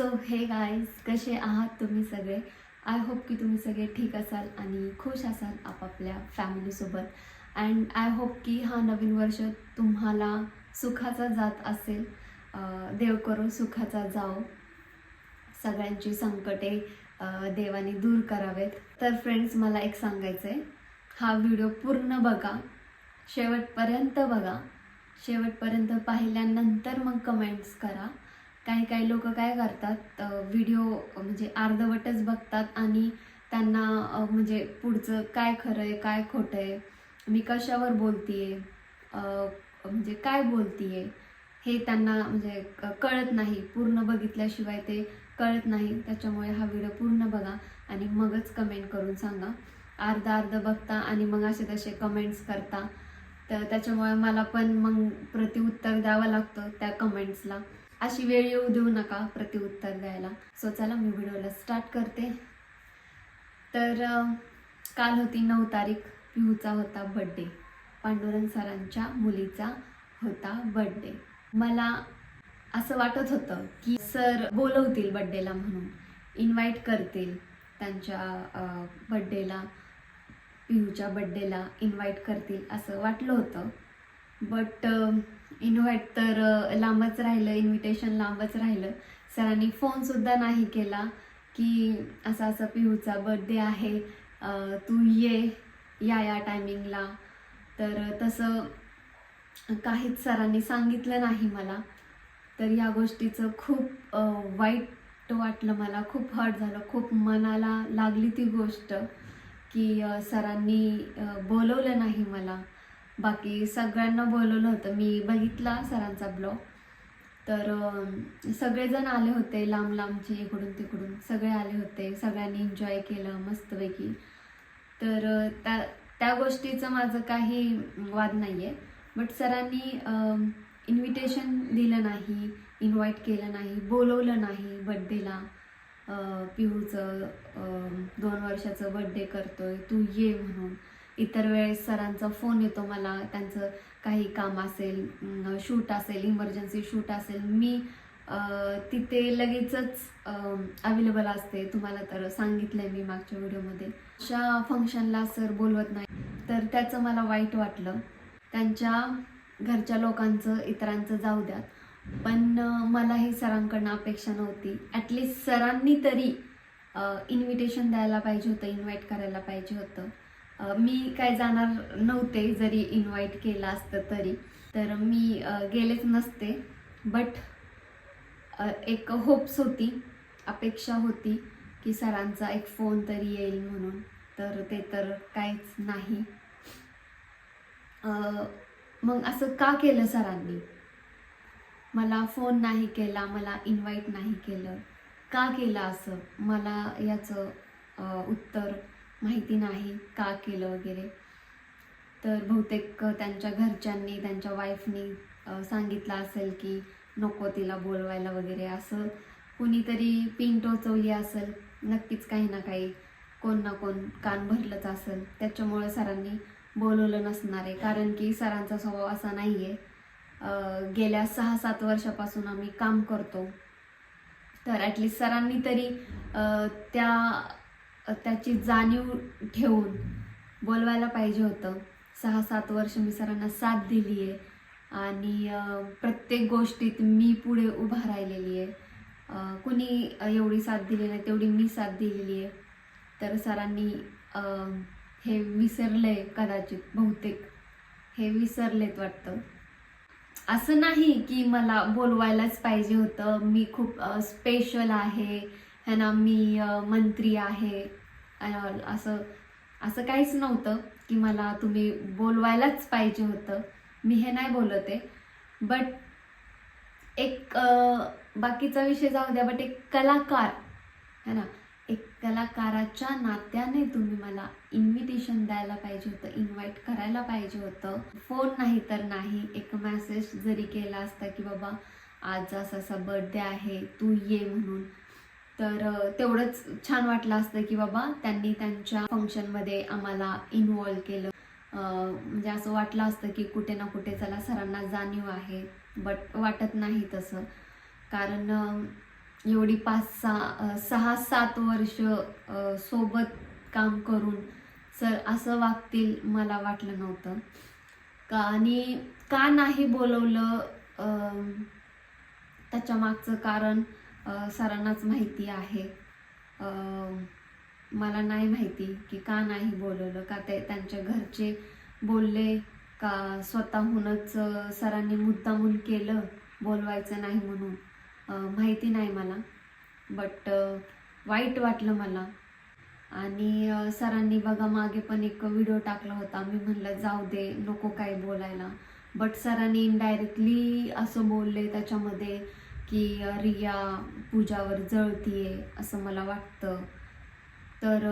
So हे guys कसे आहात तुम्ही सगळे? आय होप की तुम्ही सगळे ठीक असाल आणि खुश असाल आपापल्या फॅमिलीसोबत अँड आय होप की हा नवीन वर्ष तुम्हाला सुखाचा जात असेल. देव करो सुखाचा जाओ. सगळ्यांची संकटे देवाने दूर करावेत. तर फ्रेंड्स मला एक सांगायचं आहे हा व्हिडिओ पूर्ण बघा. शेवटपर्यंत बघा. शेवटपर्यंत पाहिल्यानंतर मग कमेंट्स करा. काही काही लोक काय करतात व्हिडिओ म्हणजे अर्धवटच बघतात आणि त्यांना म्हणजे पुढचं काय खरं आहे काय खोटं आहे मी कशावर बोलतीये म्हणजे काय बोलतीये हे त्यांना म्हणजे कळत नाही. पूर्ण बघितल्याशिवाय ते कळत नाही. त्याच्यामुळे हा व्हिडिओ पूर्ण बघा आणि मगच कमेंट करून सांगा. अर्धा अर्ध बघता आणि मग असे तसे कमेंट्स करता. तर त्याच्यामुळे मला पण मग प्रतिउत्तर द्यावं लागतं त्या कमेंट्सला अशी वेळ येऊ देऊ नका प्रतिउत्तर द्यायला. सो चला मी व्हिडिओला स्टार्ट करते. तर काल होती नऊ तारीख. पिहूचा होता बड्डे पांडुरंग सरांच्या मुलीचा होता बड्डे मला असं वाटत होतं की सर बोलवतील बड्डेला म्हणून. इन्व्हाइट करतील त्यांच्या बड्डेला पिहूच्या बड्डेला इन्व्हाइट करतील असं वाटलं होतं. बट इन्व्हाइट तर लांबच राहिलं इन्व्हिटेशन लांबच राहिलं. सरांनी फोनसुद्धा नाही केला की असा असा पिहूचा बर्थडे आहे तू ये या या टायमिंगला तर तसं काहीच सरांनी सांगितलं नाही मला. तर या गोष्टीचं खूप वाईट वाटलं मला खूप हर्ट झालं खूप मनाला लागली ती गोष्ट की सरांनी बोलवलं नाही मला. बाकी सगळ्यांना बोलवलं होतं. मी बघितला सरांचा ब्लॉग. तर सगळेजण आले होते लांब लांबचे इकडून तिकडून. सगळे आले होते. सगळ्यांनी एन्जॉय केलं मस्तपैकी. तर त्या त्या गोष्टीचं माझं काही वाद नाही आहे बट सरांनी इन्व्हिटेशन दिलं नाही इन्व्हाइट केलं नाही बोलवलं नाही बड्डेला पिहूचं दोन वर्षाचं बड्डे करतोय तू ये म्हणून. इतर वेळेस सरांचा फोन येतो मला त्यांचं काही काम असेल शूट असेल इमर्जन्सी शूट असेल मी तिथे लगेचच अवेलेबल असते. तुम्हाला तर सांगितलंय मी मागच्या व्हिडिओमध्ये. अशा फंक्शनला सर बोलवत नाही. तर त्याचं मला वाईट वाटलं. त्यांच्या घरच्या लोकांचं इतरांचं जाऊ द्या. पण मला मलाही सरांकडनं अपेक्षा नव्हती. ॲटलिस्ट सरांनी तरी इन्व्हिटेशन द्यायला पाहिजे होतं इन्व्हाइट करायला पाहिजे होतं. मी काय जाणार नव्हते जरी इन्व्हाइट केलं असतं तरी. तर मी गेलेच नसते. बट एक होप्स होती अपेक्षा होती की सरांचा एक फोन तरी येईल म्हणून. तर ते तर काहीच नाही. मग असं का केलं सरांनी? मला फोन नाही केला मला इन्व्हाइट नाही केलं. का केलं असं? मला याचं उत्तर माहिती नाही का केलं वगैरे. तर बहुतेक त्यांच्या घरच्यांनी त्यांच्या वाईफनी सांगितलं असेल की नको तिला बोलवायला वगैरे. असं कुणीतरी पिन टोचवली असेल नक्कीच काही ना काही कोण ना कोण कान भरलंच असेल. त्याच्यामुळं सरांनी बोलवलं नसणार आहे. कारण की सरांचा स्वभाव असा नाही आहे गेल्या सहा सात वर्षापासून आम्ही काम करतो. तर ॲटलिस्ट सरांनी तरी त्या त्याची जाणीव ठेवून बोलवायला पाहिजे होतं. सहा सात वर्ष मी सरांना साथ दिली आहे. आणि प्रत्येक गोष्टीत मी पुढे उभा राहिलेली आहे. कुणी एवढी साथ दिली नाही तेवढी मी साथ दिलेली आहे. तर सरांनी हे विसरले कदाचित बहुतेक. हे विसरलेत वाटतं. असं नाही की मला बोलवायलाच पाहिजे होतं. मी खूप स्पेशल आहे. है ना मी मंत्री आहे. असं असं काहीच नव्हतं की मला तुम्ही बोलवायलाच पाहिजे होतं. मी हे नाही बोलत. आहे बट एक बाकीचा विषय जाऊ द्या बट एक कलाकार है ना? एक कलाकाराच्या नात्याने तुम्ही मला इन्व्हिटेशन द्यायला पाहिजे होतं इन्व्हाइट करायला पाहिजे होतं. फोन नाही तर नाही एक मेसेज जरी केला असता की बाबा आज असा असा बर्थडे आहे तू ये म्हणून. तर तेवढंच छान वाटलं असतं की बाबा त्यांनी त्यांच्या फंक्शनमध्ये आम्हाला इन्वॉल्व केलं. म्हणजे असं वाटलं असतं की कुठे ना कुठे चला सरांना जाणीव आहे बट वाटत नाही तसं. कारण एवढी पाच सहा सहा सात वर्ष सोबत काम करून सर असं वागतील मला वाटलं नव्हतं. का आणि का नाही बोलवलं त्याच्या मागचं कारण सरांनाच माहिती आहे. मला नाही माहिती की का नाही बोलवलं का ते त्यांच्या घरचे बोलले का स्वतःहूनच सरांनी मुद्दामून केलं बोलवायचं नाही म्हणून. माहिती नाही मला बट वाईट वाटलं मला. आणि सरांनी बघा मागे पण एक व्हिडिओ टाकला होता. मी म्हणलं जाऊ दे नको काय बोलायला. बट सरांनी इनडायरेक्टली असं बोलले त्याच्यामध्ये की रिया पूजावर जळतीये असं मला वाटतं. तर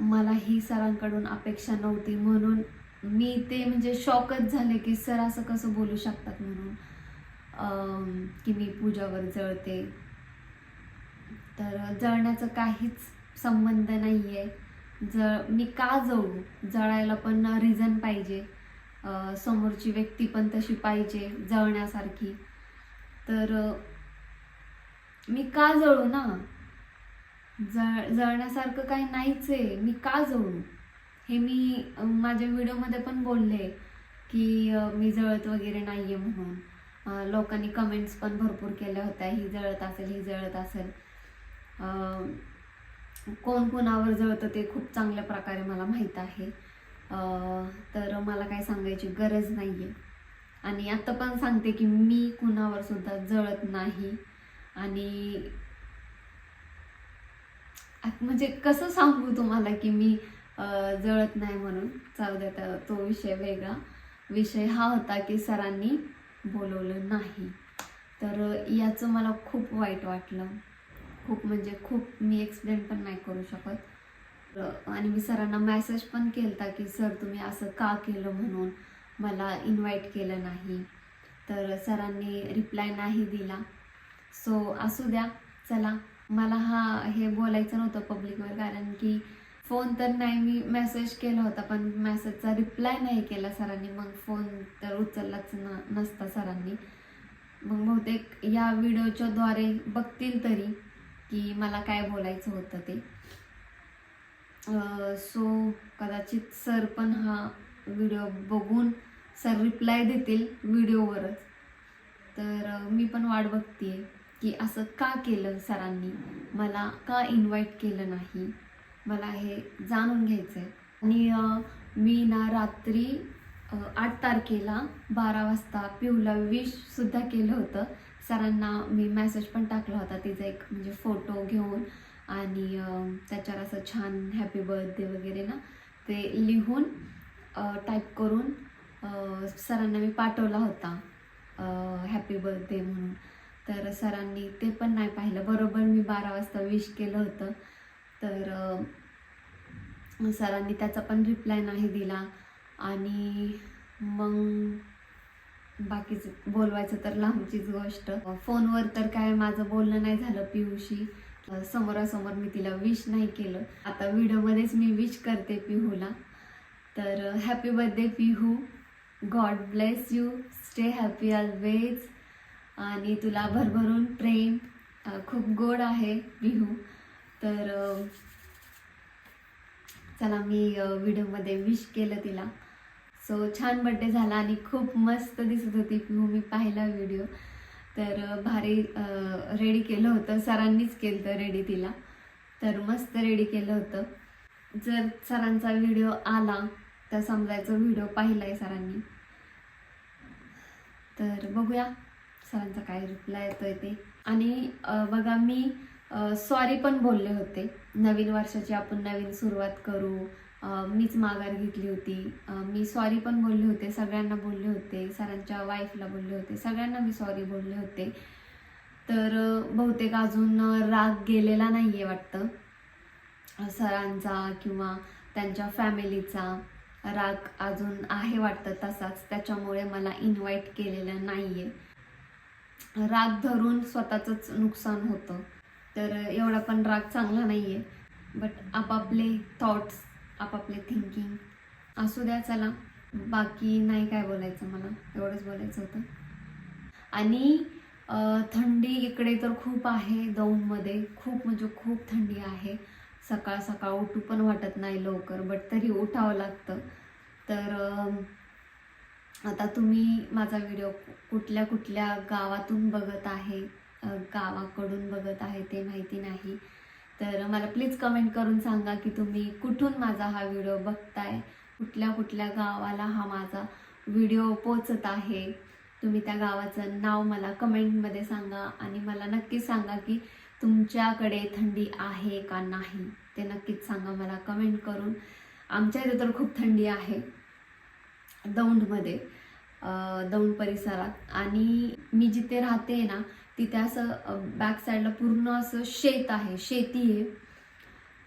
मला ही सरांकडून अपेक्षा नव्हती म्हणून मी ते म्हणजे शॉकच झाले की सर असं कसं बोलू शकतात म्हणून की मी पूजावर जळते. तर जळण्याचं काहीच संबंध नाही आहे जळ मी का जळू? जळायला पण रिझन पाहिजे. समोरची व्यक्ती पण तशी पाहिजे जळण्यासारखी. तर मी का जळू ना? जळ जळण्यासारखं काही नाहीच आहे मी का जळू? हे मी माझ्या व्हिडिओमध्ये पण बोलले की मी जळत वगैरे नाही आहे म्हणून लोकांनी कमेंट्स पण भरपूर केल्या होत्या. ही जळत असेल ही जळत असेल. कोण कोणावर जळतं ते खूप चांगल्या प्रकारे मला माहीत आहे. तर मला काय सांगायची गरज नाही आहे आणि आत्ता पण सांगते की मी कुणावर सुद्धा जळत नाही. आणि म्हणजे कसं सांगू तुम्हाला की मी जळत नाही म्हणून? जाऊ द्या तर तो विषय वेगळा. विषय हा होता की सरांनी बोलवलं नाही. तर याचं मला खूप वाईट वाटलं. खूप म्हणजे खूप मी एक्सप्लेन पण नाही करू शकत. आणि मी सरांना मेसेज पण केलता की सर तुम्ही असं का केलं म्हणून? मला इन्व्हाइट केलं नाही. तर सरांनी रिप्लाय नाही दिला. सो असू द्या. चला मला हा हे बोलायचं नव्हतं पब्लिकवर कारण की फोन तर नाही मी मेसेज केला होता पण मेसेजचा रिप्लाय नाही केला सरांनी. मग फोन तर उचललाच न नसता सरांनी. मग बहुतेक या व्हिडिओच्या द्वारे बघतील तरी की मला काय बोलायचं होतं ते. सो कदाचित सर पण हा व्हिडिओ बघून सर रिप्लाय देतील व्हिडिओवरच तर मी पण वाट बघतीये. की असं का केलं सरांनी? मला का इन्व्हाइट केलं नाही? मला हे जाणून घ्यायचं आहे आणि मी ना रात्री आठ तारखेला बारा वाजता पिऊला विशसुद्धा केलं होतं. सरांना मी मेसेज पण टाकला होता. तिचा एक म्हणजे फोटो घेऊन आणि त्याच्यावर असं छान हॅपी बर्थडे वगैरे ना ते लिहून टाईप करून सरांना मी पाठवला होता हॅपी बर्थडे म्हणून. तर सरांनी ते पण नाही पाहिलं. बरोबर मी बारा वाजता विश केलं होतं. तर सरांनी त्याचा पण रिप्लाय नाही दिला. आणि मग बाकीचं बोलवायचं तर लांबचीच गोष्ट. फोनवर तर काय माझं बोलणं नाही झालं पिऊशी समोरासमोर मी तिला विश नाही केलं. आता व्हिडिओमध्येच मी विश करते पिहूला. तर happy birthday Pihu. God bless you stay happy always आणि तुला भरभरून प्रेम खूप गोड आहे बिहू तर चला मी व्हिडिओमध्ये विश केलं तिला. सो छान बड्डे झाला आणि खूप मस्त दिसत होती पिहू मी पाहिला व्हिडिओ तर भारी रेडी केलं होतं. सरांनीच केलं होतं रेडी तिला. तर मस्त रेडी केलं होतं. जर सरांचा व्हिडिओ आला तर समजायचं व्हिडिओ पाहिला आहे सरांनी. तर बघूया. सरांचा काय रिप्लाय येतोय ते. आणि बघा मी सॉरी पण बोलले होते. नवीन वर्षाची आपण नवीन सुरुवात करू. मीच माघार घेतली होती. मी सॉरी पण बोलले होते. सगळ्यांना बोलले होते. सरांच्या वाईफला बोलले होते. सगळ्यांना मी सॉरी बोलले होते. तर बहुतेक अजून राग गेलेला नाही आहे वाटतं. सरांचा किंवा त्यांच्या फॅमिलीचा राग अजून आहे वाटतं तसाच. त्याच्यामुळे मला इन्व्हाइट केलेलं नाही आहे राग धरून स्वतःचंच नुकसान होतं. तर एवढा पण राग चांगला नाही आहे बट आपापले थॉट्स आपापले थिंकिंग असू द्या चला. बाकी नाही काय बोलायचं मला. एवढंच बोलायचं होतं. आणि थंडी इकडे तर खूप आहे दौंडमध्ये. खूप म्हणजे खूप थंडी आहे. सकाळ सकाळ उठू पण वाटत नाही लवकर बट तरी उठावं लागतं. तर आता तुम्ही माझा व्हिडिओ कुठल्या कुठल्या गावातून बघत आहे गावाकडून बघत आहे ते माहिती नाही. तर मला प्लीज कमेंट करून सांगा की तुम्ही कुठून माझा हा व्हिडिओ बघताय कुठल्या कुठल्या गावाला हा माझा व्हिडिओ पोचत आहे. तुम्ही त्या गावाचं नाव मला कमेंटमध्ये सांगा आणि मला नक्कीच सांगा की तुमच्याकडे थंडी आहे का नाही ते नक्कीच सांगा मला कमेंट करून. आमच्या इथे तर खूप थंडी आहे. दौंडमध्ये दौंड परिसरात. आणि मी जिथे राहते ना तिथे असं बॅक साईडला पूर्ण असं शेत आहे शेती आहे.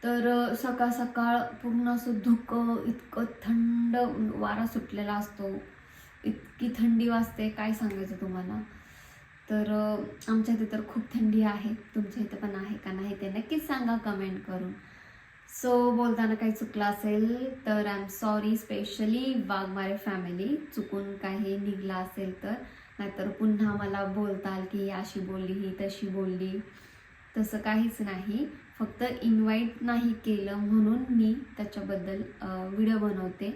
तर सकाळ सकाळ पूर्ण असं धुकं इतकं थंड वारा सुटलेला असतो. इतकी थंडी वाजते काय सांगायचं तुम्हाला? तर आमच्या इथे तर खूप थंडी आहे. तुमच्या इथे पण आहे का नाही ते नक्कीच सांगा कमेंट करून. सो बोलताना काही चुकलं असेल तर I am sorry specially Waghmare family चुकून काही निघलं असेल तर. नाहीतर पुन्हा मला बोलताल की ही अशी बोलली ही तशी बोलली. तसं काहीच नाही. फक्त इन्व्हाइट नाही केलं म्हणून मी त्याच्याबद्दल व्हिडिओ बनवते.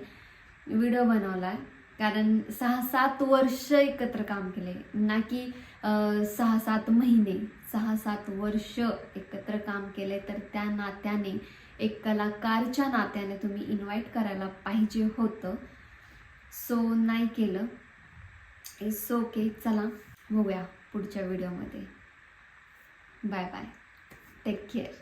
व्हिडिओ बनवला आहे कारण सहा सात वर्ष एकत्र काम केले. ना की सहा सात महिने. सहा सात वर्ष एकत्र काम केले तर त्या नात्याने एक कलाकारच्या नात्याने तुम्ही इन्व्हाइट करायला पाहिजे होतं. सो नाही केलं. इट्स ओके चला बघूया पुढच्या व्हिडिओमध्ये बाय बाय टेक केअर